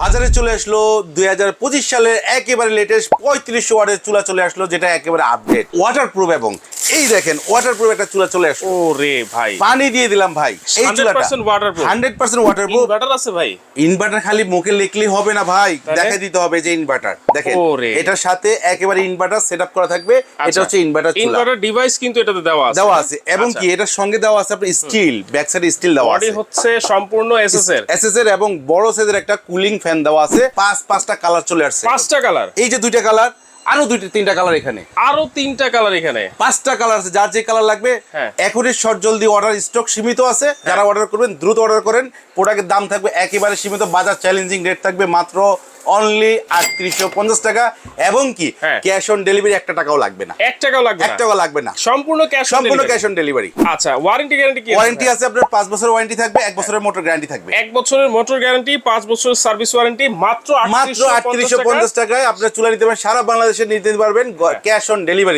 বাজারে চলে আসলো দুই হাজার পঁচিশ সালের একেবারে লেটেস্ট পঁয়ত্রিশ ওয়াটের চুলা চলে আসলো, যেটা একেবারে আপডেট ওয়াটার প্রুফ এবং এই দেখেন ওয়াটার প্রুফ একটা চুলা চলে আসলো। ও রে ভাই। পানি দিয়ে দিলাম ভাই এই 100% চুলাটা waterproof। Hundred percent waterproof inverter আছে ভাই। ইনভার্টার খালি মুখে লিখলেই হবে না ভাই। তাহলে? দেখে দিতে হবে যে ইনভার্টার দেখেন ওরে। এটার সাথে একেবারে ইনভার্টার সেট করা থাকবে। এটা হচ্ছে ইনভার্টার চুলা। ইনভার্টার ডিভাইস কিন্তু এটাতে দেওয়া আছে। দেওয়া আছে। এবং আচ্ছা। কি এটার সঙ্গে দেওয়া আছে আপনার স্টিল ব্যাক সাইডে স্টিল দেওয়া বডি আছে। হচ্ছে সম্পূর্ণ এসএস এর এসএস এর এবং বড় সাইজের একটা কুলিং ফ্যান দেওয়া আছে। পাঁচ পাঁচটা কালার চলে আসছে। পাঁচটা কালার এই যে দুইটা কালার আরও দুইটা তিনটা কালার এখানে। আরও তিনটা কালার এখানে। পাঁচটা কালার আছে যার যে কালার লাগবে হ্যাঁ। এখনই শর্ট জলদি অর্ডার স্টক সীমিত আছে। যারা অর্ডার করবেন দ্রুত অর্ডার করেন। প্রোডাক্টের দাম থাকবে একেবারে সীমিত। বাজার চ্যালেঞ্জিং রেট থাকবে মাত্র অনলি আটত্রিশশো পঞ্চাশ টাকা এবং কি। ক্যাশ অন ডেলিভারি একটা টাকাও লাগবে না। এক টাকাও লাগবে এক টাকাও টাকা লাগবে না। সম্পূর্ণ ক্যাশ সম্পূর্ণ ক্যাশ অন ডেলিভারি আচ্ছা ওয়ারেন্টি গ্যারান্টি কি ওয়ারেন্টি আছে আপনার পাঁচ বছরের ওয়ারেন্টি থাকবে এক বছরের মোটর গ্যারান্টি থাকবে। এক বছরের মোটর গ্যারান্টি পাঁচ বছরের সার্ভিস ওয়ারেন্টি মাত্র মাত্র আটত্রিশশো পঞ্চাশ টাকায় আপনার চুলা নিতে পারেন সারা বাংলাদেশে নিতে পারবেন ক্যাশ অন ডেলিভারি